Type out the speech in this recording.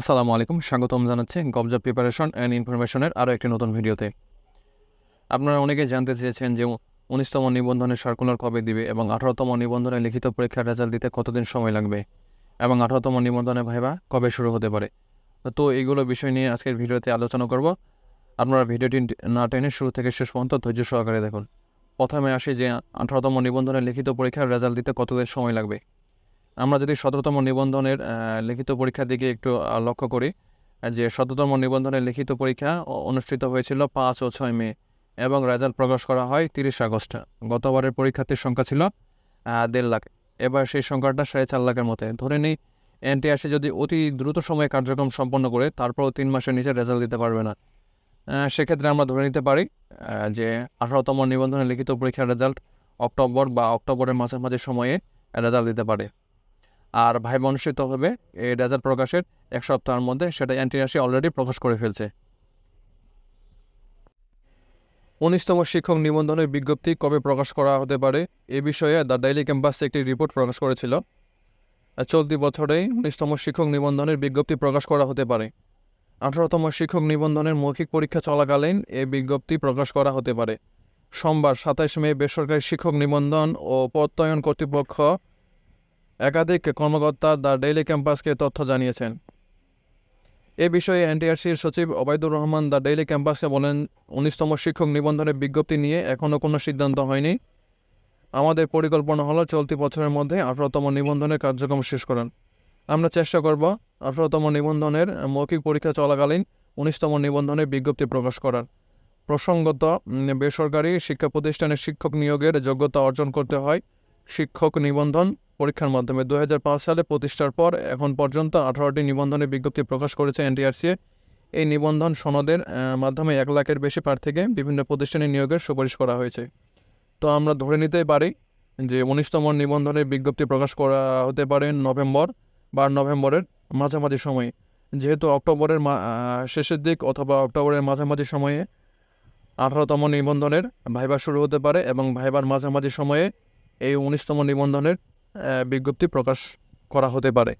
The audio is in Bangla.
আসসালামু আলাইকুম, স্বাগতম জানাচ্ছি গবজব প্রিপারেশন অ্যান্ড ইনফরমেশনের আরও একটি নতুন ভিডিওতে। আপনারা অনেকে জানতে চেয়েছেন যে উনিশতম নিবন্ধনের সার্কুলার কবে দিবে এবং আঠারোতম নিবন্ধনের লিখিত পরীক্ষার রেজাল্ট দিতে কতদিন সময় লাগবে এবং আঠারোতম নিবন্ধনে ভাইবা কবে শুরু হতে পারে? তো এইগুলো বিষয় নিয়ে আজকের ভিডিওতে আলোচনা করব। আপনারা ভিডিওটি না টেনে শুরু থেকে শেষ পর্যন্ত ধৈর্য সহকারে দেখুন। প্রথমে আসি যে আঠারোতম নিবন্ধনের লিখিত পরীক্ষার রেজাল্ট দিতে কতদিন সময় লাগবে? আমরা যদি সতেরোতম নিবন্ধনের লিখিত পরীক্ষার দিকে একটু লক্ষ্য করি, যে সতেরোতম নিবন্ধনের লিখিত পরীক্ষা অনুষ্ঠিত হয়েছিল পাঁচ ও ছয় মে এবং রেজাল্ট প্রকাশ করা হয় তিরিশ আগস্ট। গতবারের পরীক্ষার্থীর সংখ্যা ছিল দেড় লাখ। এবার সেই সংখ্যাটা সাড়ে চার লাখের মতো। ধরে নিই, এনটিআরসি যদি অতি দ্রুত সময়ে কার্যক্রম সম্পন্ন করে, তারপরও তিন মাসের নিচে রেজাল্ট দিতে পারবে না। সেক্ষেত্রে আমরা ধরে নিতে পারি যে আঠারোতম নিবন্ধনের লিখিত পরীক্ষার রেজাল্ট অক্টোবর বা অক্টোবরের মাঝামাঝি সময়ে রেজাল্ট দিতে পারে। আর ভাই অনুষ্ঠিত হবে এই রেজাল্ট প্রকাশের এক সপ্তাহের মধ্যে সেটা এনটিআরসি অলরেডি প্রকাশ করে ফেলছে। উনিশতম শিক্ষক নিবন্ধনের বিজ্ঞপ্তি কবে প্রকাশ করা হতে পারে এ বিষয়ে দ্য ডেইলি ক্যাম্পাস একটি রিপোর্ট প্রকাশ করেছিল। চলতি বছরেই উনিশতম শিক্ষক নিবন্ধনের বিজ্ঞপ্তি প্রকাশ করা হতে পারে। আঠারোতম শিক্ষক নিবন্ধনের মৌখিক পরীক্ষা চলাকালীন এই বিজ্ঞপ্তি প্রকাশ করা হতে পারে। সোমবার সাতাশ মে বেসরকারি শিক্ষক নিবন্ধন ও প্রত্যয়ন কর্তৃপক্ষ একাধিক কর্মকর্তা দ্য ডেইলি ক্যাম্পাসকে তথ্য জানিয়েছেন। এ বিষয়ে এনটিআরসির সচিব ওবায়দুর রহমান দ্য ডেইলি ক্যাম্পাসকে বলেন, উনিশতম শিক্ষক নিবন্ধনের বিজ্ঞপ্তি নিয়ে এখনও কোনো সিদ্ধান্ত হয়নি। আমাদের পরিকল্পনা হলো চলতি বছরের মধ্যে আঠারোতম নিবন্ধনের কার্যক্রম শেষ করান আমরা চেষ্টা করব আঠারোতম নিবন্ধনের মৌখিক পরীক্ষা চলাকালীন উনিশতম নিবন্ধনের বিজ্ঞপ্তি প্রকাশ করার। প্রসঙ্গত, বেসরকারি শিক্ষা প্রতিষ্ঠানের শিক্ষক নিয়োগের যোগ্যতা অর্জন করতে হয় শিক্ষক নিবন্ধন পরীক্ষার মাধ্যমে দু হাজার পাঁচ সালে প্রতিষ্ঠার পর এখন পর্যন্ত আঠারোটি নিবন্ধনের বিজ্ঞপ্তি প্রকাশ করেছে এনটিআরসি এই নিবন্ধন সনদের মাধ্যমে এক লাখের বেশি প্রার্থীকে বিভিন্ন প্রতিষ্ঠানে নিয়োগের সুপারিশ করা হয়েছে। তো আমরা ধরে নিতে পারি যে উনিশতম নিবন্ধনের বিজ্ঞপ্তি প্রকাশ করা হতে পারে নভেম্বর বা নভেম্বরের মাঝামাঝি সময়ে। যেহেতু অক্টোবরের শেষের দিক অথবা অক্টোবরের মাঝামাঝি সময়ে আঠারোতম নিবন্ধনের ভাইবা শুরু হতে পারে এবং ভাইবার মাঝামাঝি সময়ে এই উনিশতম নিবন্ধনের বিজ্ঞপ্তি প্রকাশ করা হতে পারে।